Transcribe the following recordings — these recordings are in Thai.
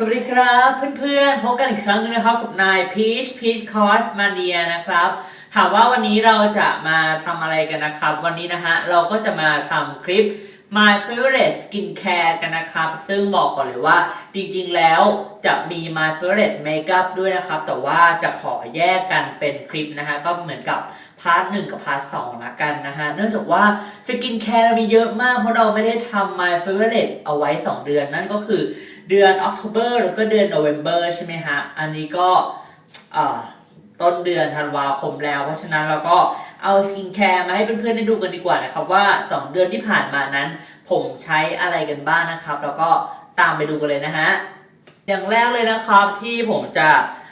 สวัสดีครับเพื่อนๆ พบกันอีกครั้งนะครับกับนายพีชพีชคอสมาเนียนะครับ ถามว่าวันนี้เราจะมาทำอะไรกันนะครับ วันนี้นะฮะเราก็จะมาทำคลิป my favorite skincare กันนะครับ ซึ่งบอกก่อนเลยว่าจริงๆแล้วจะมี my favorite makeup ด้วยนะครับ แต่ว่าจะขอแยกกันเป็นคลิปนะฮะก็เหมือนกับพาร์ทหนึ่งกับพาร์ทสองละกันนะฮะ เนื่องจากว่าสกินแคร์มีเยอะมากเพราะเราไม่ได้ทำ my favorite เอาไว้ 2 เดือน นั่นก็คือ เดือน October แล้วก็เดือน November ใช่ไหมฮะ อันนี้ก็ต้นเดือนธันวาคมแล้ว เพราะฉะนั้นเราก็เอาสกินแคร์มาให้เพื่อนๆได้ดูกันดีกว่านะครับ ว่า 2 เดือนที่ผ่านมานั้น ผมใช้อะไรกันบ้างนะครับ แล้วก็ตามไปดูกันเลยนะฮะ อย่างแรกเลยนะครับที่ผมจะ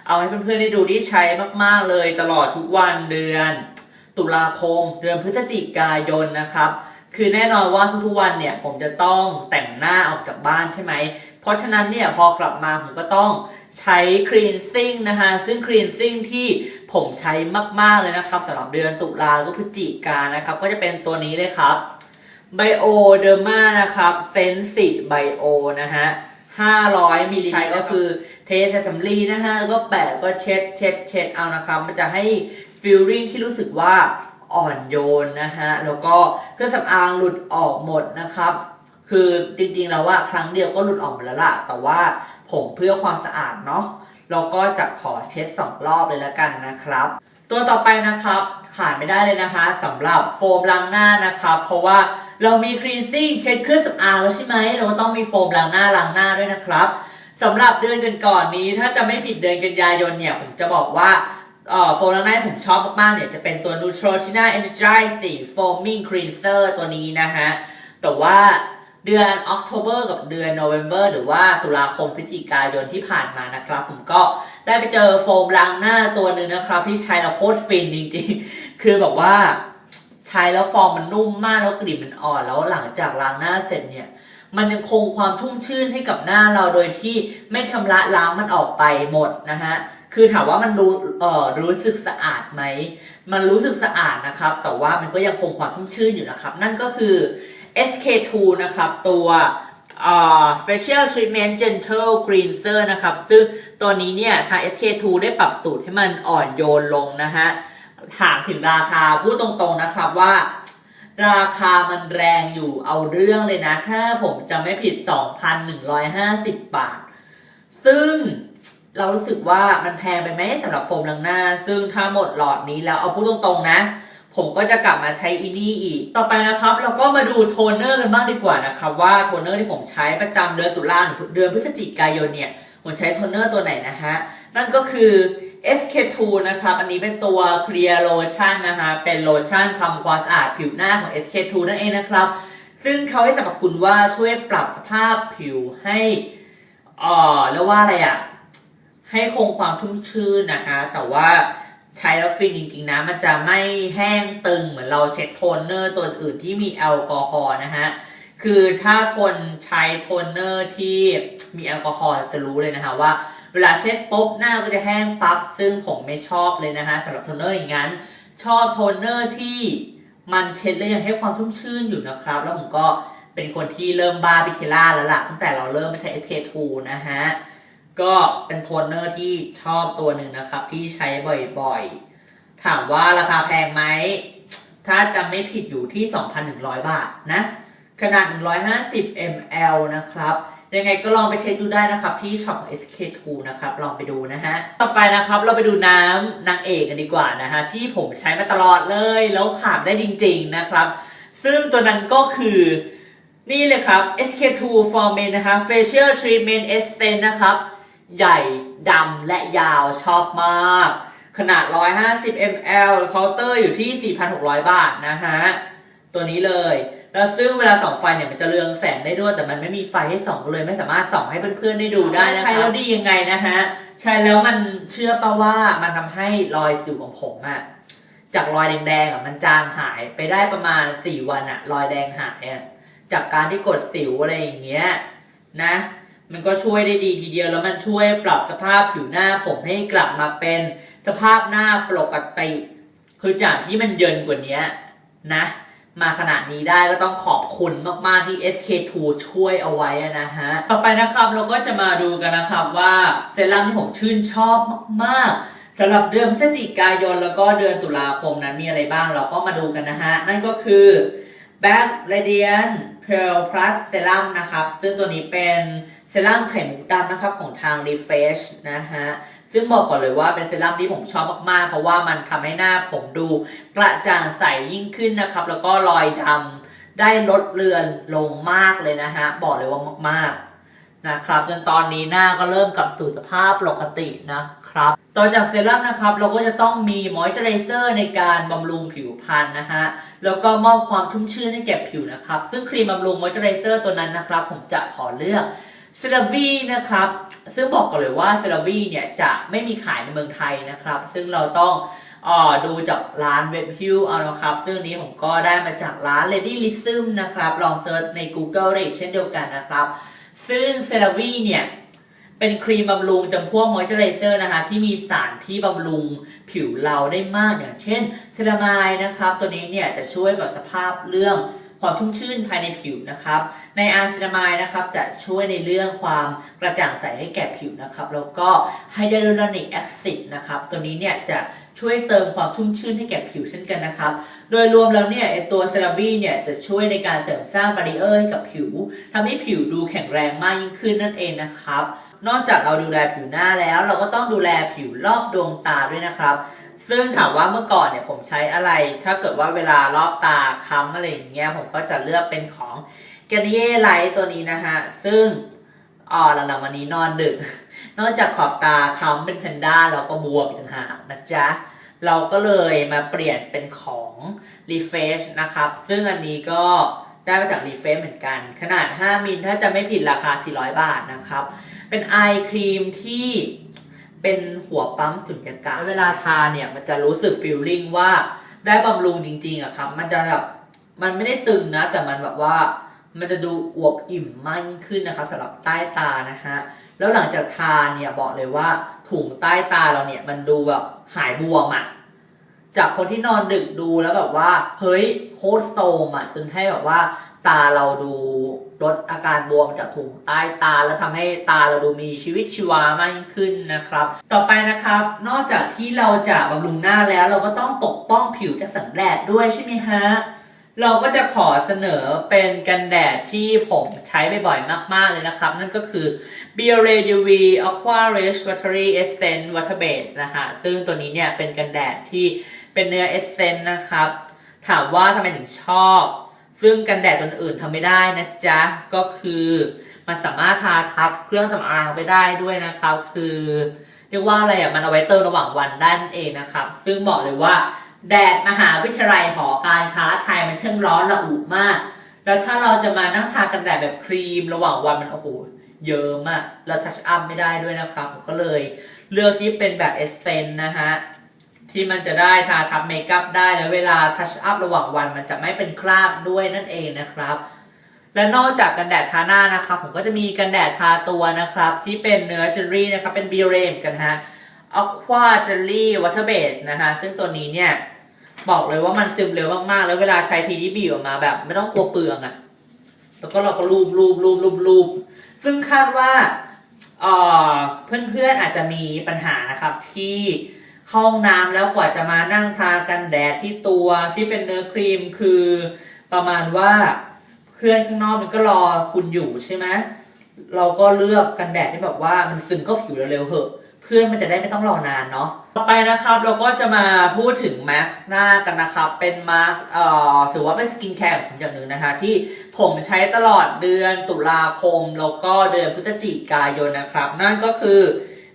เอาให้เพื่อนๆได้ดูที่ใช้มากๆเลยตลอดทุกวันเดือน ตุลาคม เดือนพฤศจิกายนนะครับ คือแน่นอนว่าทุกๆวันเนี่ยผมจะต้องแต่งหน้าออกจากบ้านใช่ไหม เพราะฉะนั้นเนี่ยพอกลับมาผมก็ต้องใช้ cleansing นะฮะซึ่ง cleansing ที่ผมใช้มาก ๆ เลยนะครับสำหรับเดือนตุลาก็พฤศจิกานะครับ ก็จะเป็นตัวนี้เลยครับ Bioderma นะครับ Sensi Bio นะฮะ500มิลลิลิตรก็คือเทใส่สำลีนะฮะแล้วก็แปะก็เช็ดเช็ดเช็ดเอานะครับมันจะให้ฟีลลิ่งที่รู้สึกว่าอ่อนโยนนะฮะแล้วก็เครื่องสำอางหลุดออกหมดนะครับ คือจริงๆแล้วว่าครั้งเดียวก็หลุดออกหมดแล้วล่ะ แต่ว่าผมเพื่อความสะอาดเนาะเราก็จะขอเช็ดสองรอบเลยแล้วกันนะครับ ตัวต่อไปนะครับขาดไม่ได้เลยนะคะสำหรับโฟมล้างหน้านะครับเพราะว่าเรามีคลีนซิ่งเช็ดเครื่องสำอางแล้วใช่ไหมเราก็ต้องมีโฟมล้างหน้าล้างหน้าด้วยนะครับสำหรับเดือนกันก่อนนี้ ถ้าจะไม่ผิดเดือนกันยายนเนี่ยผมจะบอกว่าเอ่อโฟมล้างหน้าผมชอบมากๆเนี่ยจะเป็นตัว Neutrogena Energizing Foaming Cleanser ตัวนี้นะฮะแต่ว่า เดือน October กับเดือน November หรือว่าตุลาคมพฤศจิกายนที่ผ่านมานะครับ ผมก็ได้ไปเจอโฟมล้างหน้าตัวหนึ่งนะครับ ที่ใช้แล้วโคตรฟินจริงๆ คือแบบว่าใช้แล้วฟองมันนุ่มมากแล้วกลิ่นมันอ่อนแล้วหลังจากล้างหน้าเสร็จเนี่ยมันยังคงความชุ่มชื่นให้กับหน้าเราโดยที่ไม่ชำระล้างมันออกไปหมดนะฮะ คือถามว่ามันรู้เอ่อรู้สึกสะอาดไหม มันรู้สึกสะอาดนะครับ แต่ว่ามันก็ยังคงความชุ่มชื่นอยู่นะครับ นั่นก็คือ SK2 นะครับ ตัว facial treatment gentle cleanser นะครับ ซึ่งตัวนี้เนี่ยทาง SK2 ได้ปรับสูตรให้มันอ่อนโยนลงนะฮะถามถึงราคาพูดตรงๆนะครับว่า ราคามันแรงอยู่เอาเรื่องเลยนะ ถ้าผมจะไม่ผิด 2,150 บาท ซึ่งเรารู้สึกว่ามันแพงไปไหมสำหรับโฟมล้างหน้า ซึ่งถ้าหมดหลอดนี้แล้วเอาพูดตรงๆนะ ผมก็จะกลับมาใช้อีนี่อีก ต่อไปนะครับ เราก็มาดูโทนเนอร์กันบ้างดีกว่านะครับ ว่าโทนเนอร์ที่ผมใช้ประจำเดือนตุลาหรือเดือนพฤศจิกายนเนี่ย ผมใช้โทนเนอร์ตัวไหนนะฮะ นั่นก็คือ SK2 นะครับ อันนี้เป็นตัว Clear Lotion นะฮะ เป็นโลชั่นทำความสะอาดผิวหน้าของ SK2 นั่นเองนะครับ ซึ่งเขาให้สรรพคุณว่าช่วยปรับสภาพผิวให้อ่อเรียกว่าอะไรอะให้คงความชุ่มชื้นนะคะแต่ว่า ใช้แล้วฟินจริงๆนะ มันจะไม่แห้งตึงเหมือนเราเช็ดโทนเนอร์ตัวอื่นที่มีแอลกอฮอล์นะฮะ คือถ้าคนใช้โทนเนอร์ที่มีแอลกอฮอล์จะรู้เลยนะคะว่าเวลาเช็ดปุ๊บหน้าก็จะแห้งปั๊บซึ่งผมไม่ชอบเลยนะคะสำหรับโทนเนอร์อย่างนั้น ชอบโทนเนอร์ที่มันเช็ดแล้วยังให้ความชุ่มชื่นอยู่นะครับ แล้วผมก็เป็นคนที่เริ่มบ้าพิเทล่าแล้วล่ะตั้งแต่เราเริ่มไม่ใช้ SK2 นะฮะ ก็เป็นโทนเนอร์ที่ชอบตัวหนึ่งนะครับ ที่ใช้บ่อยๆ ถามว่าราคาแพงไหม ถ้าจำไม่ผิดอยู่ที่ 2,100 บาทนะ ขนาด 150 ml นะครับ ยังไงก็ลองไปเช็คดูได้นะครับ ที่ช็อปของ SK2 นะครับ ลองไปดูนะฮะ ต่อไปนะครับเราไปดูน้ำนางเอกกันดีกว่านะฮะ ที่ผมใช้มาตลอดเลย แล้วขาดได้จริง ๆนะครับ ซึ่งตัวนั้นก็คือนี่เลยครับ SK2 for Men นะคะ Facial Treatment Essence นะครับ ใหญ่ดำและยาวชอบมาก ขนาด 150 ml เคาน์เตอร์อยู่ที่ 4,600 บาทนะฮะ ตัวนี้เลย แล้วซึ่งเวลาส่องไฟเนี่ยมันจะเรืองแสงได้ด้วย แต่มันไม่มีไฟให้ส่องก็เลยไม่สามารถส่องให้เพื่อนๆได้ดูได้นะคะใช้แล้วดียังไงนะฮะ ใช้แล้วมันเชื่อปะว่ามันทำให้รอยสิวของผมอะจากรอยแดงๆอะมันจางหายไปได้ประมาณ 4 วันอะรอยแดงหายอะจากการที่กดสิวอะไรอย่างเงี้ยนะ มันก็ช่วยได้ดีทีเดียวแล้วมันช่วยปรับสภาพผิวหน้าผมให้กลับมาเป็นสภาพหน้าปกติ คือจากที่มันเยินกว่านี้นะ มาขนาดนี้ได้ก็ต้องขอบคุณมาก ๆ ที่ SK2 ช่วยเอาไว้นะฮะ ต่อไปนะครับเราก็จะมาดูกันนะครับว่าเซรั่มที่ผมชื่นชอบมาก ๆสำหรับเดือนพฤศจิกายนแล้วก็เดือนตุลาคมนั้นมีอะไรบ้างเราก็มาดูกันนะฮะ นั่นก็คือ Back Radiant Pearl Plus Serum นะครับ ซึ่งตัวนี้เป็น เซรั่มไข่มุกดำนะครับของทาง Refresh นะฮะ ซึ่งบอกก่อนเลยว่าเป็นเซรั่มที่ผมชอบมากๆ เพราะว่ามันทำให้หน้าผมดูกระจ่างใสยิ่งขึ้นนะครับ แล้วก็รอยดำได้ลดเลือนลงมากเลยนะฮะ บอกเลยว่ามากๆนะครับ จนตอนนี้หน้าก็เริ่มกลับสู่สภาพปกตินะครับ ต่อจากเซรั่มนะครับ เราก็จะต้องมีมอยเจอไรเซอร์ในการบำรุงผิวพรรณนะฮะ แล้วก็มอบความชุ่มชื่นให้แก่ผิวนะครับ ซึ่งครีมบำรุงมอยเจอไรเซอร์ตัวนั้นนะครับ ผมจะขอเลือก เซราวีนะครับ ซึ่งบอกก่อนเลยว่าเซราวีเนี่ยจะไม่มีขายในเมืองไทยนะครับ ซึ่งเราต้องออดูจากร้านเว็บฮิวเอานะครับ ซึ่งนี้ผมก็ได้มาจากร้าน Lady l i s m นะครับ ลองเซิร์ชใน Google ได้เช่นเดียวกันนะครับ ซึ่งเซราวีเนี่ย เป็นครีมบำรุงจำพวกมอยเจอไรเซอร์นะคะ ที่มีสารที่บำรุงผิวเราได้มากอย่างเช่นเซรามายนะครับ ตัวนี้เนี่ยจะช่วยกับสภาพเรื่อง ความชุ่มชื่นภายในผิวนะครับ ในอาร์เซรามายนะครับจะช่วยในเรื่องความกระจ่างใสให้แก่ผิวนะครับแล้วก็ไฮยาลูรอนิกแอซิดนะครับตัวนี้เนี่ยจะช่วยเติมความชุ่มชื่นให้แก่ผิวเช่นกันนะครับ โดยรวมแล้วเนี่ยตัวเซราวีเนี่ยจะช่วยในการเสริมสร้างบาริเออร์ให้กับผิวทำให้ผิวดูแข็งแรงมากยิ่งขึ้นนั่นเองนะครับ นอกจากเราดูแลผิวหน้าแล้ว เราก็ต้องดูแลผิวรอบดวงตาด้วยนะครับ ซึ่งถามว่าเมื่อก่อนเนี่ยผมใช้อะไร ถ้าเกิดว่าเวลารอบตาค้ำอะไรอย่างเงี้ยผมก็จะเลือกเป็นของ g a r n i e r Light ตัวนี้นะฮะ ซึ่งอ๋อหลังๆวันนี้นอนดึก นอกจากขอบตาค้ำเป็นแพนด้าแล้วก็บวมอีกต่างหากนะจ๊ะ เราก็เลยมาเปลี่ยนเป็นของ Refresh นะครับ ซึ่งอันนี้ก็ได้มาจาก Refresh เหมือนกัน ขนาด 5 มิลถ้าจะไม่ผิดราคา 400 บาทนะครับ เป็นไอครีมที่ เป็นหัวปั๊มสุญญากาศเวลาทาเนี่ยมันจะรู้สึกฟีลลิ่งว่าได้บำรุงจริงๆอะครับ มันจะแบบมันไม่ได้ตึงนะ แต่มันแบบว่ามันจะดูอวบอิ่มมากยิ่งขึ้นนะครับสำหรับใต้ตานะฮะแล้วหลังจากทาเนี่ยบอกเลยว่าถุงใต้ตาเราเนี่ยมันดูแบบหายบวมอะจากคนที่นอนดึกดูแล้วแบบว่า เฮ้ย โคตรโซมอะจนให้แบบว่า ตาเราดูลดอาการบวมจากถุงใต้ตา แล้วทำให้ตาเราดูมีชีวิตชีวามากยิ่งขึ้นนะครับ ต่อไปนะครับ นอกจากที่เราจะบำรุงหน้าแล้ว เราก็ต้องปกป้องผิวจากแสงแดดด้วยใช่ไหมฮะเราก็จะขอเสนอเป็นกันแดดที่ผมใช้บ่อยๆมาก ๆ เลยนะครับ นั่นก็คือ b i o r e UV Aqua Rich Watery Essence Water Base นะคะซึ่งตัวนี้เนี่ยเป็นกันแดดที่เป็นเนื้อ Essence นะครับ ถามว่าทำไมถึงชอบ ซึ่งกันแดดตัวอื่นทำไม่ได้นะจ๊ะ ก็คือมันสามารถทาทับเครื่องสำอางไปได้ด้วยนะครับ คือเรียกว่าอะไรอะมันเอาไว้เติมระหว่างวันได้นั่นเองนะครับ ซึ่งบอกเลยว่า แดดมหาวิทยาลัยหอการค้าไทยมันช่างร้อนระอุมาก แล้วถ้าเราจะมานั่งทากันแดดแบบครีมระหว่างวันมันโอ้โหเยิ้มอะแล้วทัชอัพไม่ได้ด้วยนะครับผมก็เลย เลือกที่เป็นแบบเอสเซนนะฮะ ที่มันจะได้ทาทับเมคอัพได้แล้วเวลาทัชอัพระหว่างวันมันจะไม่เป็นคราบด้วยนั่นเองนะครับและนอกจากกันแดดทาหน้านะครับผมก็จะมีกันแดดทาตัวนะครับ ที่เป็นเนื้อเจลลี่นะครับ เป็นบิเรมกันฮะ Aqua Jelly Water Base นะฮะซึ่งตัวนี้เนี่ย บอกเลยว่ามันซึมเร็วมากๆ แล้วเวลาใช้ทีนี้บีบออกมาแบบ ไม่ต้องกลัวเปลืองอะแล้วก็เราก็รูปรูปรูปรูปรูปซึ่งคาดว่าเออเพื่อนๆอาจจะมีปัญหานะครับที่ เข้าห้องน้ำแล้วกว่าจะมานั่งทากันแดดที่ตัวที่เป็นเนื้อครีมคือประมาณว่าเพื่อนข้างนอกมันก็รอคุณอยู่ใช่ไหมเราก็เลือกกันแดดที่แบบว่ามันซึมเข้าผิวเร็วๆเหอะเพื่อนมันจะได้ไม่ต้องรอนานเนาะต่อไปนะครับเราก็จะมาพูดถึงมาสก์หน้ากันนะครับ เป็นมาสก์เอ่อถือว่าเป็นสกินแคร์ของผมอย่างหนึ่งนะคะ ที่ผมใช้ตลอดเดือนตุลาคม แล้วก็เดือนพฤศจิกายนนะครับ นั่นก็คือ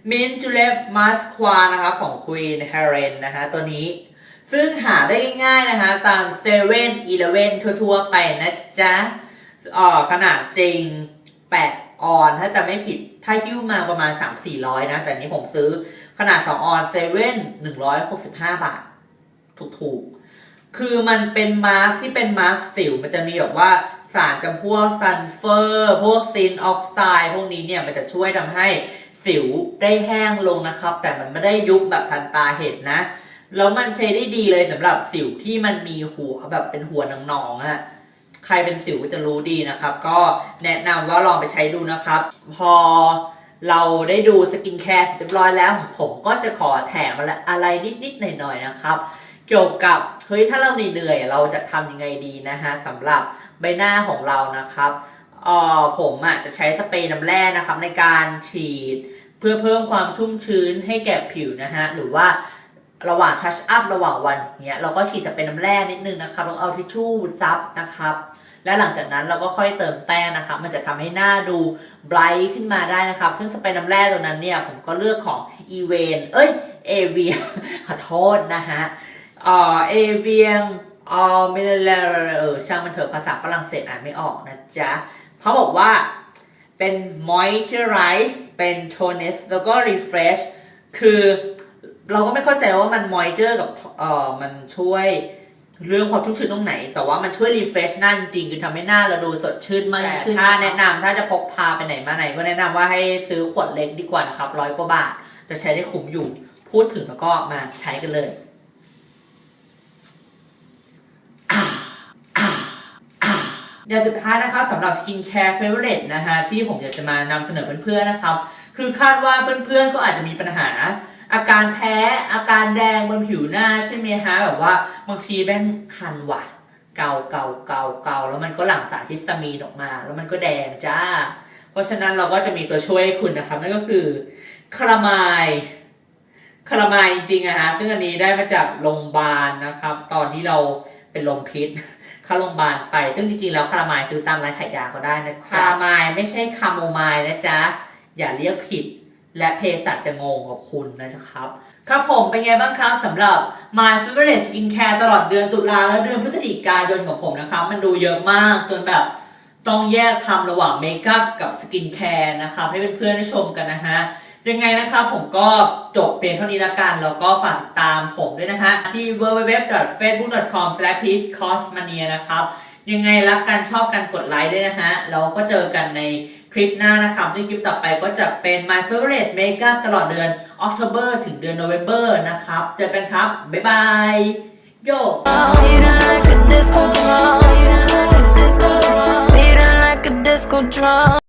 Mint Julep Mask q u a นะครับของ Queen Helen นะคะตัวนี้ ซึ่งหาได้ง่ายๆนะคะตาม7 e เ e ่ e อทั่วๆไปนะจ๊ะอ่อขนาดจริง 8 ออน ถ้าจะไม่ผิดถ้าหิ้วมาประมาณ 3-400 นะ แต่นี้ผมซื้อขนาด 2 ออนเซเว่น165 บาท ถูกๆ คือมันเป็นมาร์ที่เป็นมาร์คสิว มันจะมีแบบว่าสารจำพวกซันเฟอร์ พวกซินออกไซด์พวกนี้เนี่ย มันจะช่วยทำให้ สิวได้แห้งลงนะครับ แต่มันไม่ได้ยุบแบบทันตาเห็นนะ แล้วมันใช้ได้ดีเลยสำหรับสิวที่มันมีหัวแบบเป็นหัวหนองๆอะใครเป็นสิวจะรู้ดีนะครับ ก็แนะนำว่าลองไปใช้ดูนะครับ พอเราได้ดูสกินแคร์เรียบร้อยแล้ว ผมก็จะขอแถมอะไรนิดๆหน่อยๆนะครับ เกี่ยวกับเฮ้ยถ้าเราเหนื่อยเราจะทำยังไงดีนะฮะสำหรับใบหน้าของเรานะครับ เอ่อผมอะจะใช้สเปรย์น้ำแร่นะครับในการฉีด เพื่อเพิ่มความชุ่มชื้นให้แก่ผิวนะฮะหรือว่าระหว่างทัชอัพระหว่างวันเนี้ยเราก็ฉีดสเปรย์น้ำแร่นิดนึงนะครับแล้วเอาทิชชู่ซับนะครับ และหลังจากนั้นเราก็ค่อยเติมแป้งนะครับ มันจะทำให้หน้าดูไบรท์ขึ้นมาได้นะครับ ซึ่งสเปรย์น้ำแร่ตัวนั้นเนี่ยผมก็เลือกของ e v a n เอ้ย a v i a ขอโทษนะฮะเออเอเวียงออเมลเลเออช่างมันเถอะภาษาฝรั่งเศสอ่านไม่ออกนะจ๊ะ เขาบอกว่าเป็น moisturize เป็น tonus แล้วก็ refresh คือเราก็ไม่เข้าใจว่ามัน moisture กับเอ่อมันช่วยเรื่องความชุ่มชื้นตรงไหน แต่ว่ามันช่วย refresh หน้าจริงๆคือทำให้หน้าเราดูสดชื่นมากขึ้นถ้าแนะนำถ้าจะพกพาไปไหนมาไหน ก็แนะนำว่าให้ซื้อขวดเล็กดีกว่านะครับร้อยกว่าบาท จะใช้ได้คุ้มอยู่ พูดถึงแล้วก็มาใช้กันเลย เดี๋ยวสุดท้ายนะครับสำหรับสกินแคร์เฟเวอร์เรนะฮะที่ผมอยากจะมานำเสนอเพื่อนๆนะครับ คือคาดว่าเพื่อนๆก็อาจจะมีปัญหาอาการแพ้อาการแดงบนผิวหน้าใช่ไหมฮะแบบว่าบางทีแม่งคันว่ะ เกาเกาเกาเกาแล้วมันก็หลั่งสารฮิสตามีนออกมา แล้วมันก็แดงจ้า เพราะฉะนั้นเราก็จะมีตัวช่วยให้คุณนะครับนั่นก็คือคารามายคารามายจริงๆอะฮะซึ่งอันนี้ได้มาจากโรงพยาบาลนะครับ ตอนที่เราเป็นลมพิษ เข้าโรงพยาบาลไป ซึ่งจริงๆแล้วคาราไมายซื้อตามร้านขายยาก็ได้นะคาราไมายไม่ใช่คาโมไมล์นะจ๊ะ อย่าเรียกผิด และเภสัชจะงงกับคุณนะครับ ครับผมเป็นไงบ้างครับสำหรับ My Favorite Skincare ตลอดเดือนตุลาและเดือนพฤศจิกายนของผมนะครับ มันดูเยอะมากจนแบบต้องแยกทำระหว่างเมคอัพกับสกินแคร์นะครับให้เพื่อนๆได้ชมกันนะฮะ ยังไงนะครับผมก็จบเพียงเท่านี้ละกัน แล้วก็ฝากติดตามผมด้วยนะฮะ ที่ www.facebook.com/peachcosmania นะครับ ยังไงรักกันชอบกันกดไลค์ด้วยนะฮะ แล้วก็เจอกันในคลิปหน้านะครับซึ่งคลิปต่อไปก็จะเป็น my favorite makeup ตลอดเดือน October ถึงเดือน November นะครับ เจอกันครับ บ๊ายบาย โย disco drum.